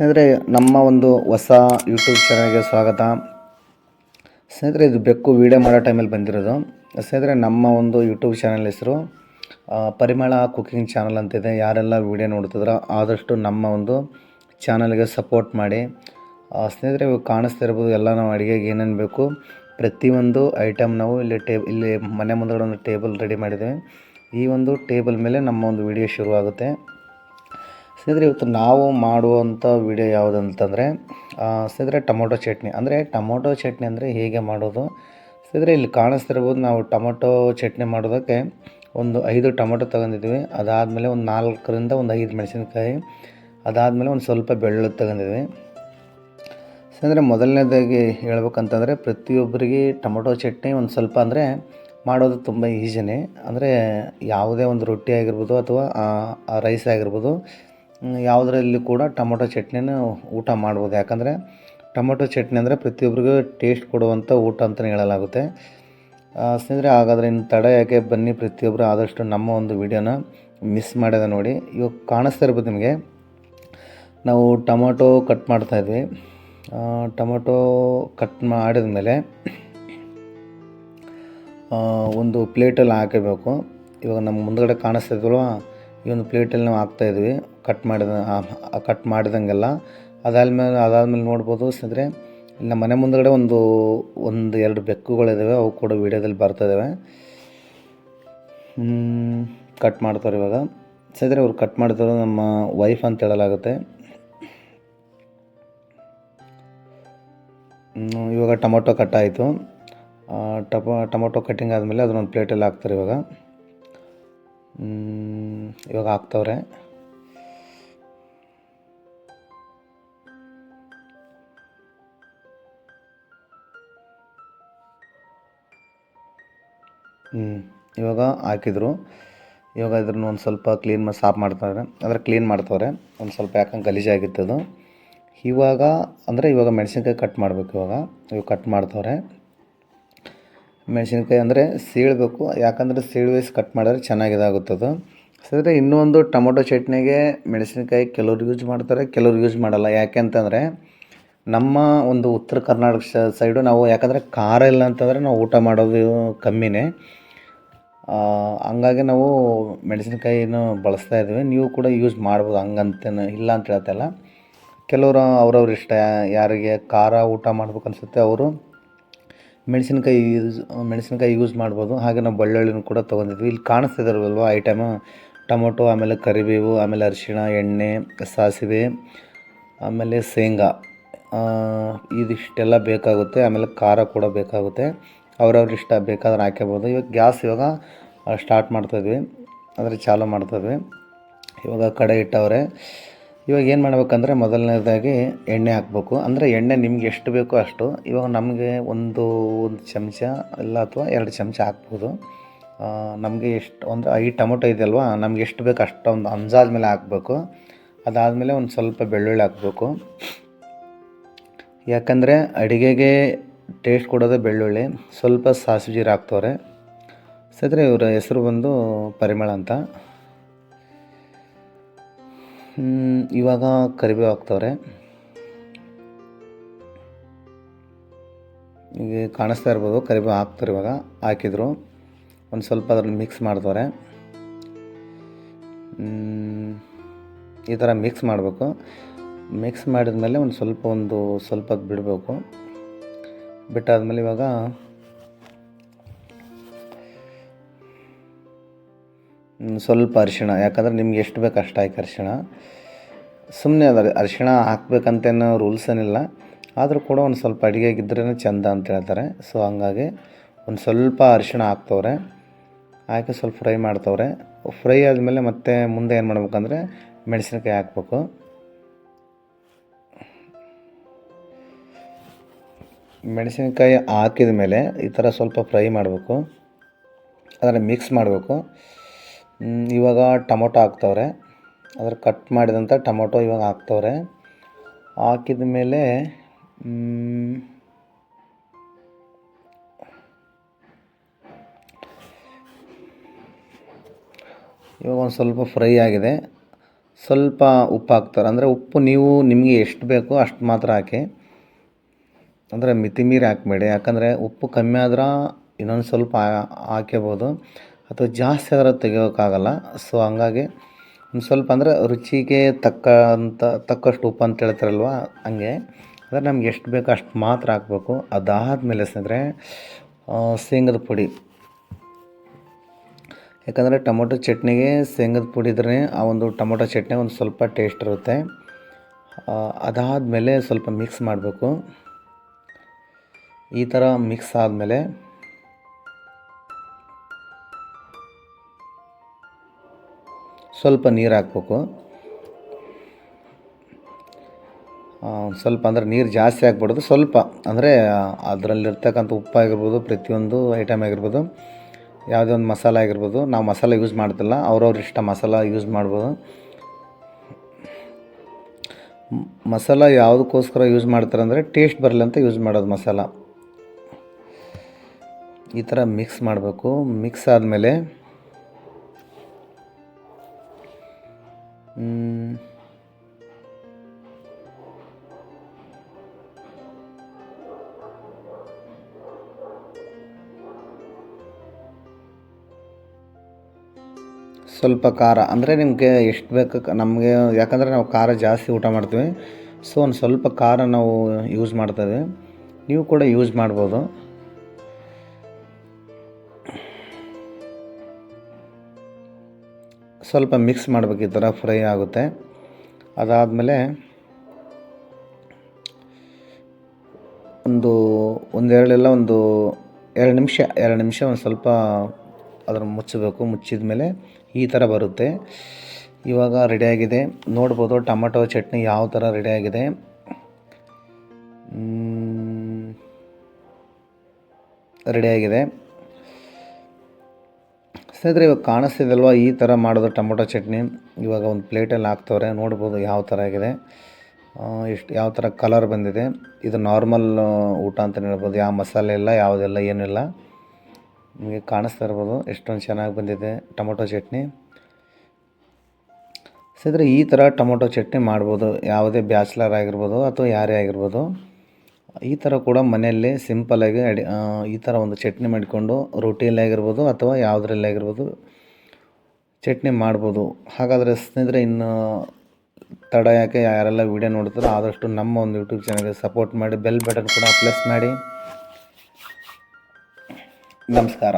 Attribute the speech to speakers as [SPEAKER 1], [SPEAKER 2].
[SPEAKER 1] ಸ್ನೇಹಿತರೆ, ನಮ್ಮ ಒಂದು ಹೊಸ ಯೂಟ್ಯೂಬ್ ಚಾನಲ್ಗೆ ಸ್ವಾಗತ. ಸ್ನೇಹಿತರೆ, ಇದು ಬೆಕ್ಕು ವೀಡಿಯೋ ಮಾಡೋ ಟೈಮಲ್ಲಿ ಬಂದಿರೋದು. ಸ್ನೇಹಿತರೆ, ನಮ್ಮ ಒಂದು ಯೂಟ್ಯೂಬ್ ಚಾನಲ್ ಹೆಸರು ಪರಿಮಳ ಕುಕಿಂಗ್ ಚಾನಲ್ ಅಂತಿದೆ. ಯಾರೆಲ್ಲ ವೀಡಿಯೋ ನೋಡ್ತಿದ್ರೋ ಆದಷ್ಟು ನಮ್ಮ ಒಂದು ಚಾನಲ್ಗೆ ಸಪೋರ್ಟ್ ಮಾಡಿ. ಸ್ನೇಹಿತರೆ, ಇವಾಗ ಕಾಣಿಸ್ತಾ ಇರ್ಬೋದು ಎಲ್ಲ ನಾವು ಅಡುಗೆಗೆ ಏನೇನು ಬೇಕು. ಪ್ರತಿಯೊಂದು ಐಟಮ್ ನಾವು ಇಲ್ಲಿ ಟೇಬ್ ಇಲ್ಲಿ ಮನೆ ಮುಂದಗಡೆ ಒಂದು ಟೇಬಲ್ ರೆಡಿ ಮಾಡಿದ್ದೇವೆ. ಈ ಒಂದು ಟೇಬಲ್ ಮೇಲೆ ನಮ್ಮ ಒಂದು ವಿಡಿಯೋ ಶುರುವಾಗುತ್ತೆ. ಸ್ನೇಹಿತರೆ, ಇವತ್ತು ನಾವು ಮಾಡುವಂಥ ವಿಡಿಯೋ ಯಾವುದಂತಂದರೆ ಸ್ನೇಹಿತರೆ, ಟೊಮೊಟೊ ಚಟ್ನಿ. ಅಂದರೆ, ಟೊಮೊಟೊ ಚಟ್ನಿ ಅಂದರೆ ಹೇಗೆ ಮಾಡೋದು? ಸ್ನೇಹಿತರೆ, ಇಲ್ಲಿ ಕಾಣಿಸ್ತಿರ್ಬೋದು ನಾವು ಟೊಮೊಟೊ ಚಟ್ನಿ ಮಾಡೋದಕ್ಕೆ ಒಂದು ಐದು ಟೊಮೊಟೊ ತಗೊಂಡಿದ್ವಿ ಅದಾದಮೇಲೆ ಒಂದು ನಾಲ್ಕರಿಂದ ಒಂದು ಐದು ಮೆಣಸಿನಕಾಯಿ, ಅದಾದಮೇಲೆ ಒಂದು ಸ್ವಲ್ಪ ಬೆಳ್ಳುಳ್ಳಿ ತಗೊಂಡಿದ್ವಿ ಅಂದರೆ ಮೊದಲನೇದಾಗಿ ಹೇಳ್ಬೇಕಂತಂದರೆ, ಪ್ರತಿಯೊಬ್ಬರಿಗೆ ಟೊಮೊಟೊ ಚಟ್ನಿ ಒಂದು ಸ್ವಲ್ಪ ಅಂದರೆ ಮಾಡೋದು ತುಂಬ ಈಸಿನೇ. ಅಂದರೆ ಯಾವುದೇ ಒಂದು ರೊಟ್ಟಿ ಆಗಿರ್ಬೋದು ಅಥವಾ ರೈಸ್ ಆಗಿರ್ಬೋದು ಯಾವುದರಲ್ಲಿ ಕೂಡ ಟೊಮೊಟೊ ಚಟ್ನಿನ ಊಟ ಮಾಡ್ಬೋದು. ಯಾಕಂದರೆ ಟೊಮೊಟೊ ಚಟ್ನಿ ಅಂದರೆ ಪ್ರತಿಯೊಬ್ಬರಿಗೂ ಟೇಸ್ಟ್ ಕೊಡುವಂಥ ಊಟ ಅಂತಲೇ ಹೇಳಲಾಗುತ್ತೆ. ಸ್ನೇಹಿತರೆ, ಹಾಗಾದರೆ ಇನ್ನು ತಡ ಯಾಕೆ ಬನ್ನಿ ಪ್ರತಿಯೊಬ್ಬರು ಆದಷ್ಟು ನಮ್ಮ ಒಂದು ವಿಡಿಯೋನ ಮಿಸ್ ಮಾಡಿದೆ ನೋಡಿ. ಇವಾಗ ಕಾಣಿಸ್ತಾ ಇರ್ಬೋದು ನಿಮಗೆ. ನಾವು ಟೊಮೊಟೊ ಕಟ್ ಮಾಡ್ತಾಯಿದ್ವಿ ಟೊಮೊಟೊ ಕಟ್ ಮಾಡಿದ ಮೇಲೆ ಒಂದು ಪ್ಲೇಟಲ್ಲಿ ಹಾಕಬೇಕು. ಇವಾಗ ನಮ್ಮ ಮುಂದ್ಗಡೆ ಕಾಣಿಸ್ತಾ ಇದ್ವಲ್ವ? ಈ ಒಂದು ಪ್ಲೇಟಲ್ಲಿ ನಾವು ಹಾಕ್ತಾಯಿದ್ವಿ ಕಟ್ ಮಾಡಿದ ಕಟ್ ಮಾಡಿದಂಗೆಲ್ಲ. ಅದಾದ್ಮೇಲೆ ಅದಾದ್ಮೇಲೆ ನೋಡ್ಬೋದು ಇಲ್ಲಿ ನಮ್ಮ ಮನೆ ಮುಂದಗಡೆ ಒಂದು ಒಂದು ಎರಡು ಬೆಕ್ಕುಗಳಿದ್ದಾವೆ ಅವು ಕೂಡ ವೀಡಿಯೋದಲ್ಲಿ ಬರ್ತಾಯಿದ್ದಾವೆ ಕಟ್ ಮಾಡ್ತಾರೆ ಇವಾಗ. ಸ್ನೇಹಿತರೆ ಅವ್ರು ಕಟ್ ಮಾಡ್ತಾರೆ ನಮ್ಮ ವೈಫ್ ಅಂತ ಹೇಳಲಾಗುತ್ತೆ. ಇವಾಗ ಟೊಮೊಟೊ ಕಟ್ ಆಯಿತು. ಟಪ, ಟೊಮೊಟೊ ಕಟ್ಟಿಂಗ್ ಆದಮೇಲೆ ಅದನ್ನೊಂದು ಪ್ಲೇಟಲ್ಲಿ ಹಾಕ್ತಾರೆ ಇವಾಗ. ಇವಾಗ ಹಾಕ್ತವ್ರೆ. ಹ್ಞೂ ಇವಾಗ ಹಾಕಿದ್ರು. ಇವಾಗ ಇದ್ರನ್ನ ಒಂದು ಸ್ವಲ್ಪ ಕ್ಲೀನ್ ಮಾಡಿ ಸಾಫ್ ಮಾಡ್ತಾರೆ. ಅಂದರೆ ಕ್ಲೀನ್ ಮಾಡ್ತವ್ರೆ. ಒಂದು ಸ್ವಲ್ಪ ಯಾಕಂಗೆ ಗಲೀಜಾಗಿತ್ತದು ಇವಾಗ, ಅಂದರೆ ಇವಾಗ ಮೆಣಸಿನ್ಕಾಯಿ ಕಟ್ ಮಾಡಬೇಕು ಇವಾಗ. ಇವಾಗ ಕಟ್ ಮಾಡ್ತವ್ರೆ. ಮೆಣಸಿನ್ಕಾಯಿ ಅಂದರೆ ಸೀಳಬೇಕು. ಯಾಕಂದರೆ ಸೀಳು ವಯಸ್ಸು ಕಟ್ ಮಾಡಿದ್ರೆ ಚೆನ್ನಾಗಿದಾಗುತ್ತದು ಸರಿ ಇನ್ನೊಂದು ಟೊಮೊಟೊ ಚಟ್ನಿಗೆ ಮೆಣಸಿನ್ಕಾಯಿ ಕೆಲವ್ರು ಯೂಸ್ ಮಾಡ್ತಾರೆ, ಕೆಲವ್ರು ಯೂಸ್ ಮಾಡಲ್ಲ. ಯಾಕೆ ಅಂತಂದರೆ ನಮ್ಮ ಒಂದು ಉತ್ತರ ಕರ್ನಾಟಕ ಸೈಡು ನಾವು ಯಾಕಂದರೆ ಖಾರ ಇಲ್ಲ ಅಂತಂದರೆ ನಾವು ಊಟ ಮಾಡೋದು ಕಮ್ಮಿನೇ. ಹಂಗಾಗಿ ನಾವು ಮೆಣಸಿನ್ಕಾಯಿನೂ ಬಳಸ್ತಾ ಇದ್ದೀವಿ. ನೀವು ಕೂಡ ಯೂಸ್ ಮಾಡ್ಬೋದು. ಹಂಗಂತೇನು ಇಲ್ಲ ಅಂತ ಹೇಳ್ತಾಯಿಲ್ಲ ಕೆಲವರು ಅವ್ರವ್ರ ಇಷ್ಟ. ಯಾರಿಗೆ ಖಾರ ಊಟ ಮಾಡ್ಬೇಕು ಅನ್ಸುತ್ತೆ, ಅವರು ಮೆಣಸಿನ್ಕಾಯಿ ಯೂಸ್ ಮೆಣಸಿನ್ಕಾಯಿ ಯೂಸ್ ಮಾಡ್ಬೋದು. ಹಾಗೆ ನಾವು ಬೆಳ್ಳುಳ್ಳಿನೂ ಕೂಡ ತೊಗೊಂಡಿದ್ವಿ. ಇಲ್ಲಿ ಕಾಣಿಸ್ತಿದಾರಲ್ವ ಐಟಮ್ ಟೊಮೊಟೊ, ಆಮೇಲೆ ಕರಿಬೇವು, ಆಮೇಲೆ ಅರಿಶಿಣ, ಎಣ್ಣೆ, ಸಾಸಿವೆ, ಆಮೇಲೆ ಶೇಂಗಾ. ಇದಿಷ್ಟೆಲ್ಲ ಬೇಕಾಗುತ್ತೆ. ಆಮೇಲೆ ಖಾರ ಕೂಡ ಬೇಕಾಗುತ್ತೆ. ಅವ್ರವ್ರ ಇಷ್ಟ ಬೇಕಾದ್ರೆ ಹಾಕ್ಯಬೋದು. ಇವಾಗ ಗ್ಯಾಸ್ ಇವಾಗ ಸ್ಟಾರ್ಟ್ ಮಾಡ್ತಾಯಿದ್ವಿ ಅಂದರೆ ಚಾಲು ಮಾಡ್ತಾಯಿದ್ವಿ ಇವಾಗ ಕಡೆ ಇಟ್ಟವ್ರೆ ಇವಾಗ ಏನು ಮಾಡಬೇಕಂದ್ರೆ ಮೊದಲನೇದಾಗಿ ಎಣ್ಣೆ ಹಾಕ್ಬೇಕು. ಅಂದರೆ ಎಣ್ಣೆ ನಿಮ್ಗೆ ಎಷ್ಟು ಬೇಕೋ ಅಷ್ಟು. ಇವಾಗ ನಮಗೆ ಒಂದು ಒಂದು ಚಮಚ ಇಲ್ಲ ಅಥವಾ ಎರಡು ಚಮಚ ಹಾಕ್ಬೋದು. ನಮಗೆ ಎಷ್ಟು, ಒಂದು ಐದು ಟೊಮೊಟೊ ಇದೆಯಲ್ವಾ, ನಮ್ಗೆ ಎಷ್ಟು ಬೇಕು ಅಷ್ಟೊಂದು ಅಂಜಾದ ಮೇಲೆ ಹಾಕಬೇಕು. ಅದಾದಮೇಲೆ ಒಂದು ಸ್ವಲ್ಪ ಬೆಳ್ಳುಳ್ಳಿ ಹಾಕಬೇಕು. ಯಾಕಂದರೆ ಅಡುಗೆಗೆ ಟೇಸ್ಟ್ ಕೊಡೋದು ಬೆಳ್ಳುಳ್ಳಿ. ಸ್ವಲ್ಪ ಸಾಸಿವೆ ಜೀರ ಹಾಕ್ತವ್ರೆ. ಸದ್ರೆ ಇವರ ಹೆಸರು ಬಂದು ಪರಿಮಳ ಅಂತ. ಇವಾಗ ಕರಿಬೇವು ಹಾಕ್ತವ್ರೆ. ಈಗ ಕಾಣಿಸ್ತಾ ಇರ್ಬೋದು, ಕರಿಬೇವು ಹಾಕ್ತಾರೆ ಇವಾಗ, ಹಾಕಿದ್ರು. ಒಂದು ಸ್ವಲ್ಪ ಅದ್ರಲ್ಲಿ ಮಿಕ್ಸ್ ಮಾಡ್ತವ್ರೆ. ಈ ಥರ ಮಿಕ್ಸ್ ಮಾಡಬೇಕು. ಮಿಕ್ಸ್ ಮಾಡಿದ ಮೇಲೆ ಒಂದು ಸ್ವಲ್ಪ ಒಂದು, ಸ್ವಲ್ಪ ಬಿಡಬೇಕು ಬಿಟ್ಟಾದ್ಮೇಲೆ ಇವಾಗ ಸ್ವಲ್ಪ ಅರಿಶಿಣ. ಯಾಕಂದ್ರೆ ನಿಮ್ಗೆ ಎಷ್ಟು ಬೇಕು ಅಷ್ಟು ಹಾಕಿ ಅರಿಶಿಣ. ಸುಮ್ಮನೆ ಅದ ಅರಿಶಿಣ ಹಾಕ್ಬೇಕಂತೇನೋ ರೂಲ್ಸ್ ಏನಿಲ್ಲ. ಆದರೂ ಕೂಡ ಒಂದು ಸ್ವಲ್ಪ ಅಡುಗೆಗಿದ್ರೇ ಚೆಂದ ಅಂತ ಹೇಳ್ತಾರೆ. ಸೊ ಹಂಗಾಗಿ ಒಂದು ಸ್ವಲ್ಪ ಅರಿಶಿಣ ಹಾಕ್ತವ್ರೆ. ಹಾಕಿ ಸ್ವಲ್ಪ ಫ್ರೈ ಮಾಡ್ತವ್ರೆ. ಫ್ರೈ ಆದಮೇಲೆ ಮತ್ತೆ ಮುಂದೆ ಏನು ಮಾಡ್ಬೇಕಂದ್ರೆ ಮೆಣಸಿನಕಾಯಿ ಹಾಕ್ಬೇಕು. ಮೆಣಸಿನಕಾಯಿ ಹಾಕಿದ ಮೇಲೆ ಈ ಥರ ಸ್ವಲ್ಪ ಫ್ರೈ ಮಾಡಬೇಕು. ಅದನ್ನು ಮಿಕ್ಸ್ ಮಾಡಬೇಕು. ಇವಾಗ ಟೊಮೊಟೊ ಹಾಕ್ತವ್ರೆ. ಅದ್ರ ಕಟ್ ಮಾಡಿದಂಥ ಟೊಮೊಟೊ ಇವಾಗ ಹಾಕ್ತವ್ರೆ. ಹಾಕಿದ ಮೇಲೆ ಇವಾಗ ಒಂದು ಸ್ವಲ್ಪ ಫ್ರೈ ಆಗಿದೆ. ಸ್ವಲ್ಪ ಉಪ್ಪು ಹಾಕ್ತಾರೆ. ಅಂದರೆ ಉಪ್ಪು ನೀವು ನಿಮಗೆ ಎಷ್ಟು ಬೇಕೋ ಅಷ್ಟು ಮಾತ್ರ ಹಾಕಿ. ಅಂದರೆ ಮಿತಿ ಮೀರಿ ಹಾಕಬೇಡಿ. ಯಾಕಂದರೆ ಉಪ್ಪು ಕಮ್ಮಿ ಆದ್ರೆ ಇನ್ನೊಂದು ಸ್ವಲ್ಪ ಹಾಕ್ಕೋಬೋದು ಅಥವಾ ಜಾಸ್ತಿ ಆದರೆ ತೆಗಿಯೋಕ್ಕಾಗಲ್ಲ. ಸೊ ಹಂಗಾಗಿ ಒಂದು ಸ್ವಲ್ಪ ಅಂದರೆ ರುಚಿಗೆ ತಕ್ಕಂಥ ತಕ್ಕಷ್ಟು ಉಪ್ಪು ಅಂತ ಹೇಳ್ತಾರಲ್ವ, ಹಂಗೆ. ಅಂದರೆ ನಮ್ಗೆ ಎಷ್ಟು ಬೇಕೋ ಅಷ್ಟು ಮಾತ್ರ ಹಾಕಬೇಕು. ಅದಾದಮೇಲೆ ಸ್ನೇಹಿತರೆ ಶೇಂಗದ ಪುಡಿ. ಯಾಕಂದರೆ ಟೊಮೊಟೊ ಚಟ್ನಿಗೆ ಶೇಂಗದ ಪುಡಿ ಇದ್ರೆ ಆ ಒಂದು ಟೊಮೊಟೊ ಚಟ್ನಿ ಒಂದು ಸ್ವಲ್ಪ ಟೇಸ್ಟ್ ಇರುತ್ತೆ. ಅದಾದಮೇಲೆ ಸ್ವಲ್ಪ ಮಿಕ್ಸ್ ಮಾಡಬೇಕು. ಈ ಥರ ಮಿಕ್ಸ್ ಆದಮೇಲೆ ಸ್ವಲ್ಪ ನೀರು ಹಾಕ್ಬೇಕು. ಸ್ವಲ್ಪ ಅಂದರೆ ನೀರು ಜಾಸ್ತಿ ಹಾಕ್ಬಿಡೋದು ಸ್ವಲ್ಪ ಅಂದರೆ ಅದರಲ್ಲಿರ್ತಕ್ಕಂಥ ಉಪ್ಪಾಗಿರ್ಬೋದು, ಪ್ರತಿಯೊಂದು ಐಟಮ್ ಆಗಿರ್ಬೋದು, ಯಾವುದೇ ಒಂದು ಮಸಾಲೆ ಆಗಿರ್ಬೋದು, ನಾವು ಮಸಾಲೆ ಯೂಸ್ ಮಾಡ್ತಿಲ್ಲ. ಅವ್ರವ್ರ ಇಷ್ಟ ಮಸಾಲ ಯೂಸ್ ಮಾಡ್ಬೋದು. ಮಸಾಲ ಯಾವುದಕ್ಕೋಸ್ಕರ ಯೂಸ್ ಮಾಡ್ತಾರೆ ಅಂದರೆ ಟೇಸ್ಟ್ ಬರಲಿ ಅಂತ ಯೂಸ್ ಮಾಡೋದು ಮಸಾಲ. ಈ ಥರ ಮಿಕ್ಸ್ ಮಾಡಬೇಕು. ಮಿಕ್ಸ್ ಆದಮೇಲೆ ಸ್ವಲ್ಪ ಖಾರ. ಅಂದರೆ ನಿಮಗೆ ಎಷ್ಟು ಬೇಕು ನಮಗೆ ಯಾಕಂದರೆ ನಾವು ಖಾರ ಜಾಸ್ತಿ ಊಟ ಮಾಡ್ತೀವಿ. ಸೊ ಒಂದು ಸ್ವಲ್ಪ ಖಾರ ನಾವು ಯೂಸ್ ಮಾಡ್ತೇವೆ ನೀವು ಕೂಡ ಯೂಸ್ ಮಾಡ್ಬೋದು. ಸ್ವಲ್ಪ ಮಿಕ್ಸ್ ಮಾಡಬೇಕು ಈ ಥರ ಫ್ರೈ ಆಗುತ್ತೆ. ಅದಾದಮೇಲೆ ಒಂದು ಒಂದೆರಡೆಲ್ಲ ಒಂದು ಎರಡು ನಿಮಿಷ ಎರಡು ನಿಮಿಷ ಒಂದು ಸ್ವಲ್ಪ ಅದನ್ನು ಮುಚ್ಚಬೇಕು. ಮುಚ್ಚಿದ ಮೇಲೆ ಈ ಥರ ಬರುತ್ತೆ. ಇವಾಗ ರೆಡಿಯಾಗಿದೆ. ನೋಡ್ಬೋದು ಟೊಮೆಟೊ ಚಟ್ನಿ ಯಾವ ಥರ ರೆಡಿಯಾಗಿದೆ. ರೆಡಿಯಾಗಿದೆ. ಸ್ನೇಹಿತರೆ, ಇವಾಗ ಕಾಣಿಸ್ತಿದಲ್ವ ಈ ಥರ ಮಾಡೋದು ಟೊಮೊಟೊ ಚಟ್ನಿ? ಇವಾಗ ಒಂದು ಪ್ಲೇಟಲ್ಲಿ ಹಾಕ್ತವ್ರೆ, ನೋಡ್ಬೋದು ಯಾವ ಥರ ಆಗಿದೆ. ಎಷ್ಟು, ಯಾವ ಥರ ಕಲರ್ ಬಂದಿದೆ. ಇದು ನಾರ್ಮಲ್ ಊಟ ಅಂತಲೇ ಹೇಳ್ಬೋದು. ಯಾವ ಮಸಾಲೆ ಇಲ್ಲ, ಯಾವುದೆಲ್ಲ, ಏನಿಲ್ಲ. ನಿಮಗೆ ಕಾಣಿಸ್ತಾ ಇರ್ಬೋದು ಎಷ್ಟೊಂದು ಚೆನ್ನಾಗಿ ಬಂದಿದೆ ಟೊಮೊಟೊ ಚಟ್ನಿ. ಸ್ನೇಹಿತರೆ, ಈ ಥರ ಟೊಮೊಟೊ ಚಟ್ನಿ ಮಾಡ್ಬೋದು. ಯಾವುದೇ ಬ್ಯಾಚ್ಲರ್ ಆಗಿರ್ಬೋದು ಅಥವಾ ಯಾರೇ ಆಗಿರ್ಬೋದು. ಈ ಥರ ಕೂಡ ಮನೆಯಲ್ಲೇ ಸಿಂಪಲ್ಲಾಗಿ ಅಡಿ ಈ ಥರ ಒಂದು ಚಟ್ನಿ ಮಾಡಿಕೊಂಡು ರೊಟ್ಟಿಯಲ್ಲಿ ಆಗಿರ್ಬೋದು ಅಥವಾ ಯಾವುದ್ರಲ್ಲಿ ಆಗಿರ್ಬೋದು ಚಟ್ನಿ ಮಾಡ್ಬೋದು. ಹಾಗಾದರೆ ಸ್ನೇಹಿತರೆ, ಇನ್ನು ತಡ ಯಾಕೆ ಯಾರೆಲ್ಲ ವೀಡಿಯೋ ನೋಡ್ತಾರೋ ಆದಷ್ಟು ನಮ್ಮ ಒಂದು ಯೂಟ್ಯೂಬ್ ಚಾನಲ್ಗೆ ಸಪೋರ್ಟ್ ಮಾಡಿ ಬೆಲ್ ಬಟನ್ ಕೂಡ ಪ್ಲಸ್ ಮಾಡಿ. ನಮಸ್ಕಾರ.